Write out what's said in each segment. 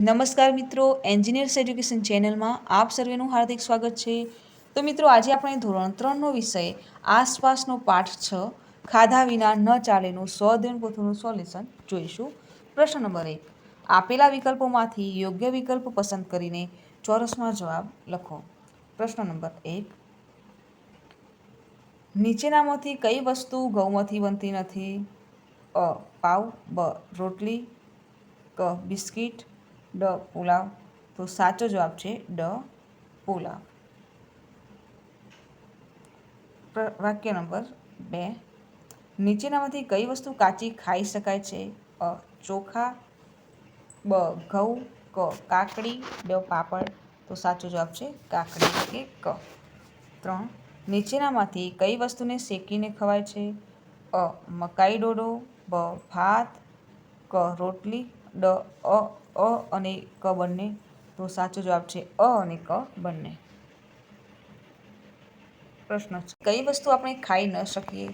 નમસ્કાર મિત્રો engineers education ચેનલમાં આપ સર્વેનું હાર્દિક સ્વાગત છે. તો મિત્રો, આજે આપણે ધોરણ ત્રણનો વિષય, આસપાસનો પાઠ છ, ખાધા વિના ન ચાલેનું સ્વઅધ્યયન પોથીનું સોલ્યુશન જોઈશું. પ્રશ્ન નંબર એક, આપેલા વિકલ્પોમાંથી યોગ્ય વિકલ્પ પસંદ કરીને ચોરસમાં જવાબ લખો. પ્રશ્ન નંબર એક, નીચેનામાંથી કઈ વસ્તુ ઘઉંમાંથી બનતી નથી? અ પાવ બ, રોટલી, ક, બિસ્કિટ ડ પુલાવ. તો સાચો જવાબ છે ડ પુલાવ. વાક્ય નંબર બે. નીચેનામાંથી કઈ વસ્તુ કાચી ખાઈ શકાય છે? અ, ચોખા, બ, ઘઉં, ક, કાકડી, ડ, પાપડ. તો સાચો જવાબ છે કાકડી કે ક. ત્રણ. નીચેનામાંથી કઈ વસ્તુને શેકીને ખવાય છે? અ, મકાઈ ડોડો, બ, ભાત, ક, રોટલી ડ, અ અ અને ક બંને. તો સાચો જવાબ છે અ અને ક બંને. પ્રશ્ન કઈ વસ્તુ આપણે ખાઈ ન શકીએ?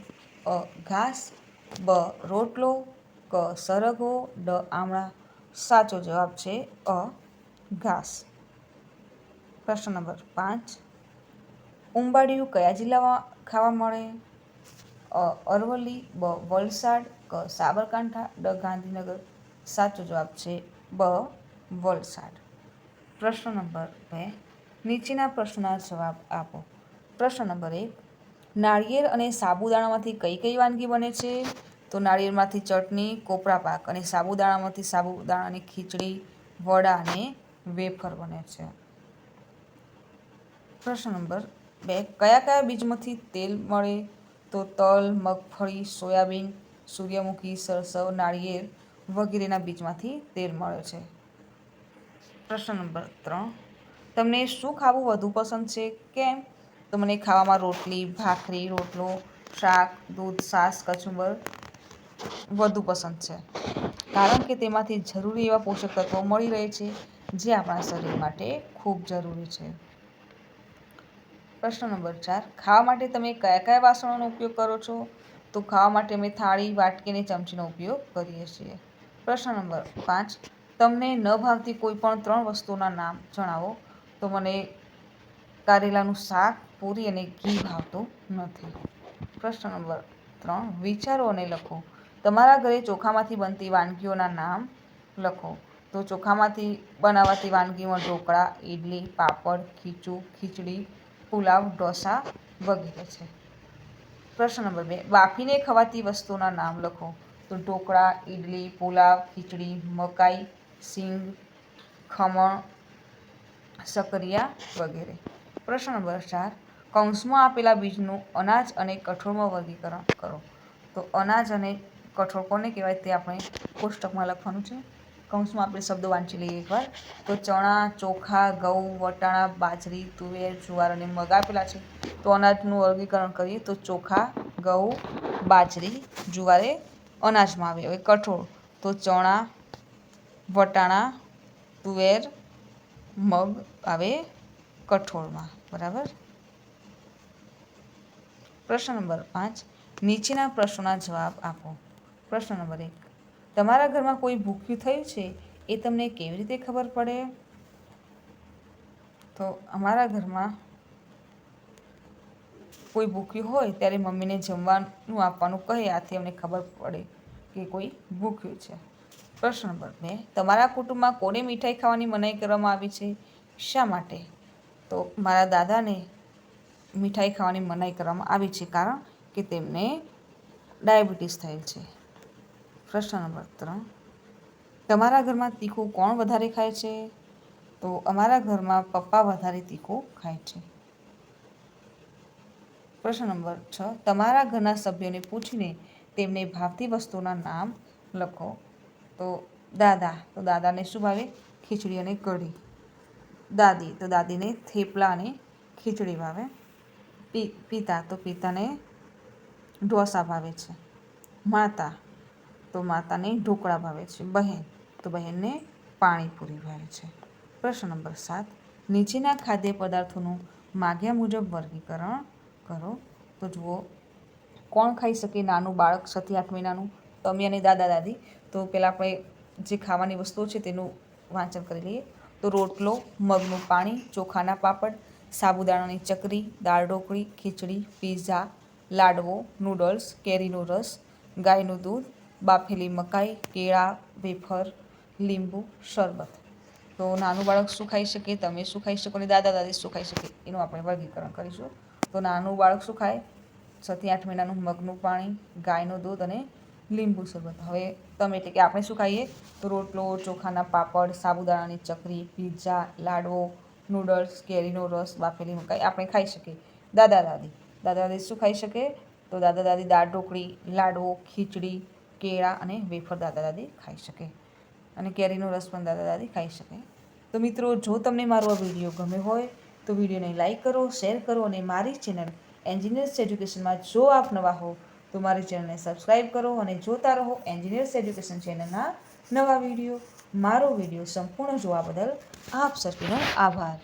અ, ઘાસ, બ, રોટલો, ક સરગો ડ, આમળા. સાચો જવાબ છે અ, ઘાસ. પ્રશ્ન નંબર પાંચ. ઉંબાડિયું કયા જિલ્લામાં ખાવા મળે? અ, અરવલ્લી, બ, વલસાડ, ક, સાબરકાંઠા, ડ, ગાંધીનગર. સાચો જવાબ છે બ, વલસાડ. પ્રશ્ન નંબર બે, નીચેના પ્રશ્નના જવાબ આપો. પ્રશ્ન નંબર એક, નાળિયેર અને સાબુદાણામાંથી કઈ કઈ વાનગી બને છે? તો નાળિયેરમાંથી ચટણી, કોપરા પાક અને સાબુદાણામાંથી સાબુદાણાની ખીચડી, વડા અને વેફર બને છે. પ્રશ્ન નંબર બે, કયા કયા બીજમાંથી તેલ મળે? તો તલ, મગફળી, સોયાબીન, સૂર્યમુખી, સરસવ, નાળિયેર વગેરેના બીજમાંથી તેલ મળે છે. પ્રશ્ન નંબર ત્રણ. તમને શું ખાવું વધુ પસંદ છે? કેમ? તો મને ખાવામાં રોટલી, ભાખરી, રોટલો, શાક, દૂધ છાશ કચુંબર વધુ પસંદ છે. કારણ કે તેમાંથી જરૂરી એવા પોષક તત્વો મળી રહે છે જે આપણા શરીર માટે ખૂબ જરૂરી છે. પ્રશ્ન નંબર ચાર. ખાવા માટે તમે કયા કયા વાસણોનો ઉપયોગ કરો છો? તો ખાવા માટે અમે થાળી વાટકી અને ચમચીનો ઉપયોગ કરીએ છીએ. પ્રશ્ન નંબર પાંચ. તમને ન ભાવતી કોઈ પણ ત્રણ વસ્તુના નામ જણાવો. તો મને કારેલાનું શાક, પૂરી અને ઘી ભાવતું નથી. પ્રશ્ન નંબર ત્રણ. વિચારો અને લખો. તમારા ઘરે ચોખામાંથી બનતી વાનગીઓના નામ લખો. તો ચોખામાંથી બનાવાતી વાનગીમાં ઢોકળા ઇડલી પાપડ, ખીચું, ખીચડી, પુલાવ, ઢોસા વગેરે છે. પ્રશ્ન નંબર બે. બાફીને ખવાતી વસ્તુના નામ લખો. તો ઢોકળા ઇડલી પુલાવ, ખીચડી, મકાઈ, સિંગ, ખમણ સકરિયા વગેરે. પ્રશ્ન નંબર ચાર. કૌંસમાં આપેલા બીજનું અનાજ અને કઠોળમાં વર્ગીકરણ કરો. તો અનાજ અને કઠોળ કોને કહેવાય તે આપણે કોષ્ટકમાં લખવાનું છે. કૌંસમાં આપણે શબ્દો વાંચી લઈએ એકવાર. તો ચણા, ચોખા, ઘઉં, વટાણા, બાજરી, તુવેર, જુવાર અને મગ આપેલા છે. તો અનાજનું વર્ગીકરણ કરીએ તો ચોખા, ઘઉં, બાજરી, જુવારે અનાજમાં આવે. હવે કઠોળ, તો ચણા, વટાણા, તુવેર, મગ આવે કઠોળમાં. બરાબર? પ્રશ્ન નંબર પાંચ, નીચેના પ્રશ્નોના જવાબ આપો. પ્રશ્ન નંબર એક, તમારા ઘરમાં કોઈ ભૂખ્યું થયું છે? એ તમને કેવી રીતે ખબર પડે? તો અમારા ઘરમાં કોઈ ભૂખ્યું હોય ત્યારે મમ્મીને જમવાનું આપવાનું કહે. આથી અમને ખબર પડે કે કોઈ ભૂખ્યું છે. પ્રશ્ન નંબર બે. તમારા કુટુંબમાં કોને મીઠાઈ ખાવાની મનાઈ કરવામાં આવી છે? શા માટે? તો મારા દાદાને મીઠાઈ ખાવાની મનાઈ કરવામાં આવી છે કારણ કે તેમને ડાયાબિટીસ થયેલ છે. પ્રશ્ન નંબર ત્રણ. તમારા ઘરમાં તીખું કોણ વધારે ખાય છે? તો અમારા ઘરમાં પપ્પા વધારે તીખું ખાય છે. પ્રશ્ન નંબર છ. તમારા ઘરના સભ્યોને પૂછીને તેમને ભાવતી વસ્તુના નામ લખો. તો દાદા, તો દાદાને શું ભાવે? ખીચડી અને કઢી. દાદી, તો દાદીને થેપલા અને ખીચડી ભાવે. પિતા, તો પિતાને ઢોસા ભાવે છે. માતા, તો માતાને ઢોકળા ભાવે છે. બહેન, તો બહેનને પાણીપુરી ભાવે છે. પ્રશ્ન નંબર સાત. નીચેના ખાદ્ય પદાર્થોનું માગ્યા મુજબ વર્ગીકરણ કરો? તો જુઓ, કોણ ખાઈ શકે નાનું બાળક છથી આઠ મહિનાનું? તમે અને દાદા દાદી. તો પહેલાં આપણે જે ખાવાની વસ્તુઓ છે તેનું વાંચન કરી લઈએ. તો રોટલો, મગનું પાણી, ચોખાના પાપડ, સાબુદાણાની ચકરી, દાળ ઢોકળી, ખીચડી, પીઝા, લાડવો, નૂડલ્સ, કેરીનો રસ, ગાયનું દૂધ, બાફેલી મકાઈ, કેળા, વેફર, લીંબુ, શરબત. તો નાનું બાળક શું ખાઈ શકે? તમે શું ખાઈ શકો? અને દાદા દાદી શું ખાઈ શકે? એનું આપણે વર્ગીકરણ કરીશું. તો નાનું બાળક શું ખાય? છથી આઠ મહિનાનું મગનું પાણી, ગાયનું દૂધ અને લીંબુ શરબત. હવે તમે એટલે કે આપણે શું ખાઈએ? તો રોટલો, ચોખાના પાપડ, સાબુદાણાની ચકરી, પીઝા, લાડવો, નૂડલ્સ, કેરીનો રસ, બાફેલી મકાઈ આપણે ખાઈ શકીએ. દાદા, દાદી. દાદા, દાદી શું ખાઈ શકે? તો દાદા, દાદી દાળ ઢોકળી, લાડવો, ખીચડી, કેળા અને વેફર દાદા, દાદી ખાઈ શકે. અને કેરીનો રસ પણ દાદા, દાદી ખાઈ શકે. તો મિત્રો, જો તમને મારો આ વીડિયો ગમ્યો હોય તો વિડીયોને લાઇક કરો, શેર કરો અને મારી ચેનલ એન્જિનિયર્સ એજ્યુકેશનમાં જો આપ નવા હો, તો મારી ચેનલને સબસ્ક્રાઈબ કરો અને જોતા રહો એન્જિનિયર્સ એજ્યુકેશન ચેનલના નવા વીડિયો. મારો વીડિયો સંપૂર્ણ જોવા બદલ આપ સર્વેનો આભાર.